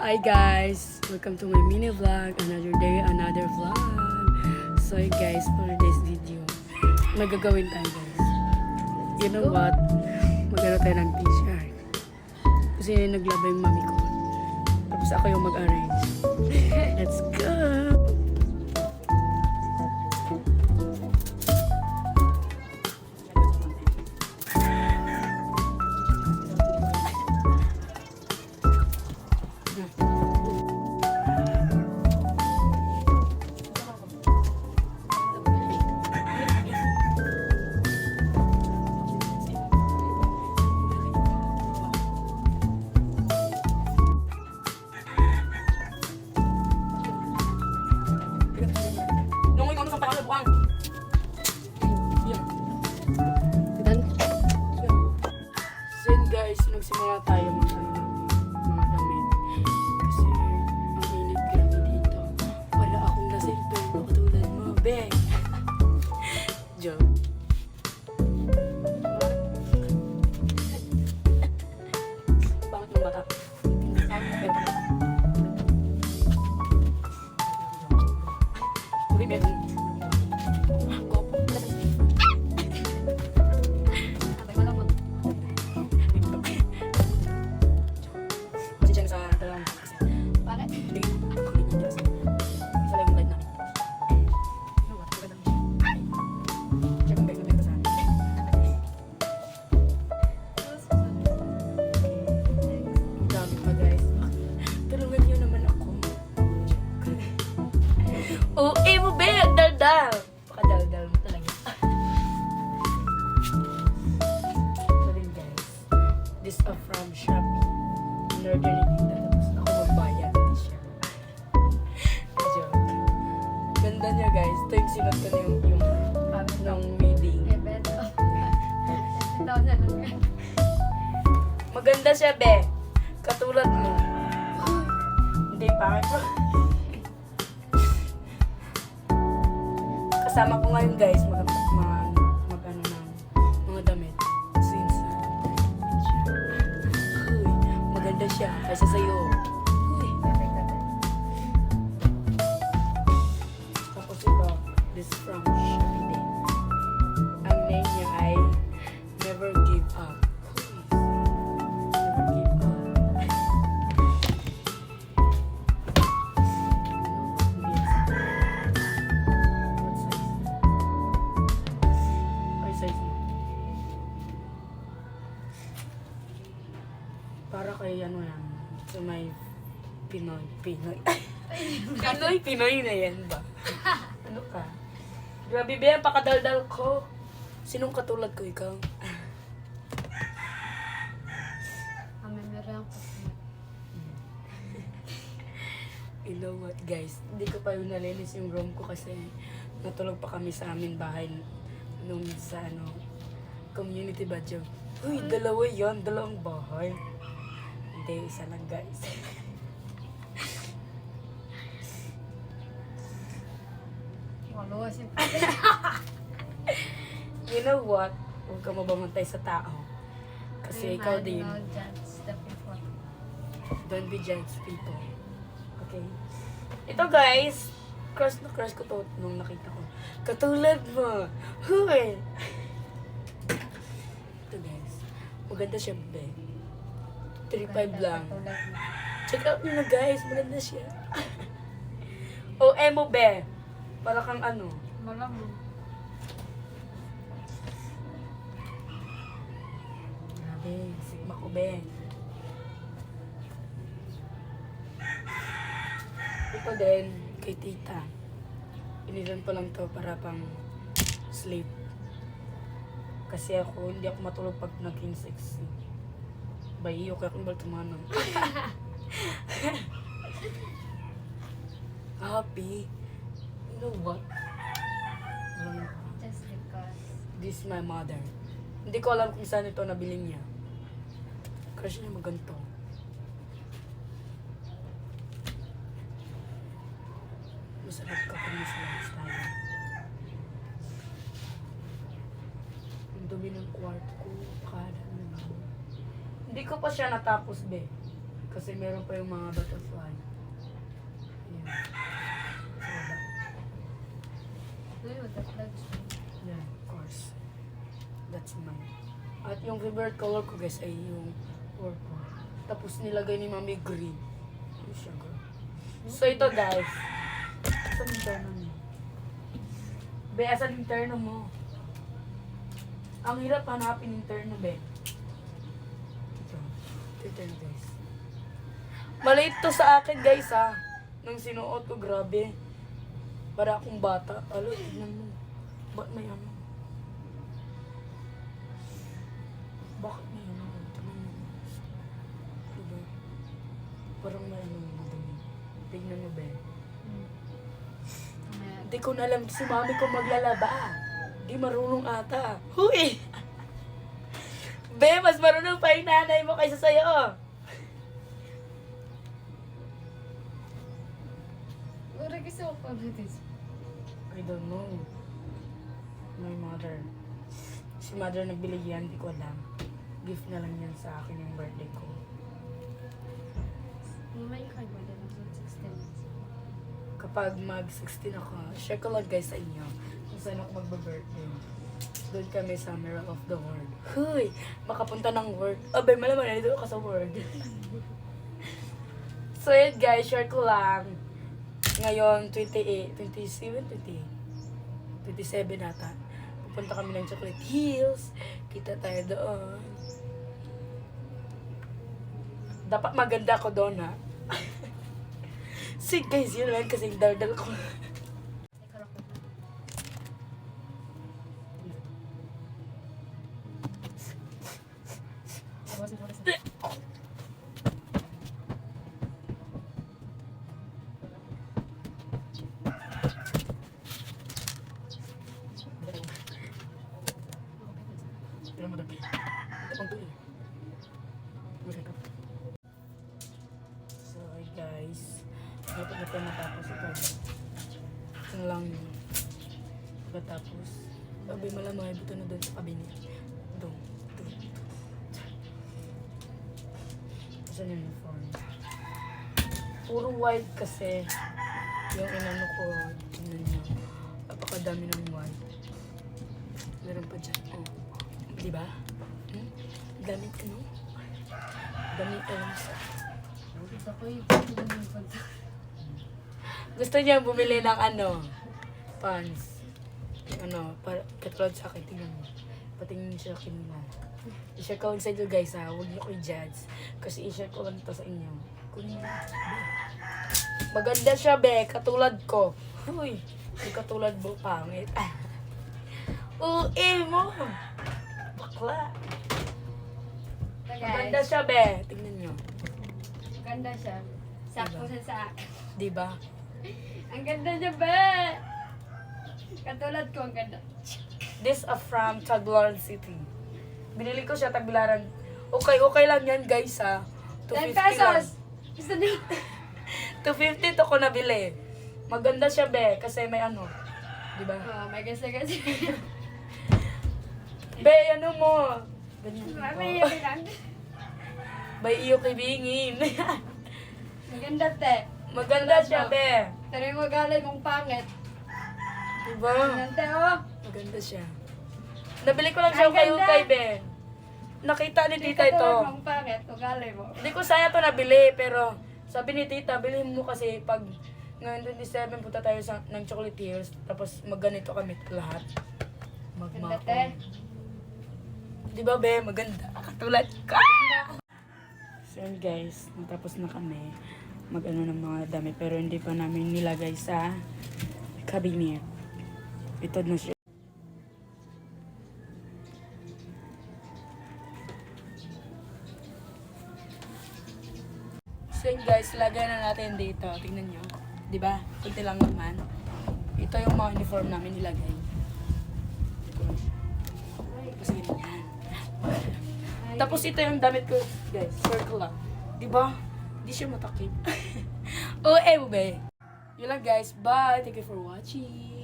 Hi guys! Welcome to my mini vlog. Another day, another vlog. So guys, for this video, may gagawin tayo guys. You know what? Magano tayo ng t-shirt. Kasi naglaba yung mami ko. Tapos ako yung mag-arrange. Nagsimula tayo. mga Maganda siya, be. Katulad mo. Hindi, pangit mo. Kasama ko ngayon, guys, mag, mag, mag ano ng mga damit. Since, uh, maganda siya. Kaysa sa'yo. Pinoy, Pinoy. Pinoy, Pinoy na yan ba? ano ka? Grabe ba yan, pakadaldal ko. Sinong katulad ko, ikaw? You know what, guys? Hindi ko pa yung nalinis yung room ko kasi natulog pa kami sa amin bahay nung sa ano, community badge. Uy, dalawa yan, dalawang bahay. Hindi, isa lang guys. you know what? Huwag ka mabamantay sa tao. Kasi ikaw din, don't be judge people. Okay? Ito guys, crush na crush ko to nung nakita ko. Katulad mo. Huy! Ito guys. Maganda siya, be. 3.5 lang. Check out nyo na guys. Maganda siya. o, emo, be. Para kang ano. Grabe. Sigma ko, be. Ito din, kay tita. Inilan ko lang to para pang sleep. Kasi ako, hindi ako matulog pag naging sexy. Bayo, kaya kung. Happy. Know what? Alam mo, this is my mother. Hindi ko alam kung saan ito nabili niya. Crush niya maganto. Masarap ka pa sa lifestyle. Ang dumi ng kwarto ko. Kada ano. Hindi ko pa siya natapos, be. Kasi meron pa yung mga butterfly. Ayan. Sa baba. Uy, butterflies. Yeah, of course. That's mine. At yung favorite color ko guys ay yung purple. Tapos nilagay ni mami green. Yung siya girl. So ito guys. Asan yung terno mo? Be, asan yung terno mo? Ang hirap hanapin yung terno, be. Ito. Ito yung guys. Maliit to sa akin, guys, ha. Nung sinuot ko, grabe. Para akong bata. Alo, tignan mo. Ba't may ano? Bakit may ano? Tignan mo. Diba? Parang may ano. Tignan mo. Mamaya. Hindi ko na alam si mami ko maglalaba. Di marunong ata. Huy! Be, mas marunong pa yung nanay mo kaysa sa'yo. Uri kasi ako pa this. I don't know. My mother. Si mother nagbili yan, di ko alam. Gift na lang yan sa akin yung birthday ko. Mamaya ka ba 16. Kapag mag-16 ako, share ko lang guys sa inyo kung saan ako magbe-birthday. Doon kami sa Mirror of the World. Huy! Makapunta ng world. Abay, malaman na dito ka sa world. so yun guys, share ko lang. Ngayon, 28, 27, 28. 27 nata. Pupunta kami ng Chocolate Hills. Kita tayo doon. Dapat maganda ako doon ha. Sige guys, yun lang kasi yung daldal ko. Tignan mo doon. Ito pang. So, hi guys. Ito na tayo matapos ito. Ito lang yun. Pagkatapos, sabi malamay, buto na doon sa kabinet. Doon. Doon. Saan yung uniform? Puro white kasi. Yung inano ko, tingnan nyo. Napakadami ng white. Meron pa dyan. Oh. Di ba? Hmm? Gamit ano? Gamit alam sa... Gusto niya bumili ng ano? Pants. Ano, para, katulad sa akin, tingnan mo. Patingin siya kanina. I-share ko lang sa inyo guys ha, huwag niyo ko i-judge. Kasi i-share ko lang ito sa inyo. Kunin. Maganda siya be, katulad ko. Uy, hindi katulad mo, pangit. Uy, mo! Bakla. Maganda Guys, siya be, tingnan niyo. maganda siya. Sakto siya sa akin. Di ba? Ang ganda niya ba? Katulad ko, ang ganda. This are from Tagbilaran City. Binili ko siya Tagbilaran. Okay, okay lang yan guys ha. 250 10 lang. pesos! Gusto niyo? 250 to ko nabili. Maganda siya be, kasi may ano. Di ba? Oh, may gasa kasi. Be, ano mo? Ganyan. Mami, mo. yun lang. Bay iyo kibingin. Maganda, te. Maganda siya be. Pero yung magaling mong pangit. Di ba? Maganda, oh. Maganda siya. Nabili ko lang siya Ang kay ganda. kay Ben. Nakita ni Hindi tita ito. katulad mong pangit. Ugali mo. Hindi ko sana to nabili, pero sabi ni tita, bilhin mo kasi pag ngayon 27, punta tayo sa, ng Chocolate Hills, tapos magganito kami lahat. Maganda, Magmako. te. Di ba, be? Maganda. Katulad ka! So, guys, natapos na kami mag-ano ng mga dami, pero hindi pa namin nilagay sa cabinet. Ito na siya. So guys, lagay na natin dito. Tingnan nyo. Ba? Kunti lang naman. Ito yung mga uniform namin nilagay. Tapos ito yung damit ko, guys. Circle lang. Di ba? Di siya matakip. oh, eh. Yun lang guys. Bye. Thank you for watching.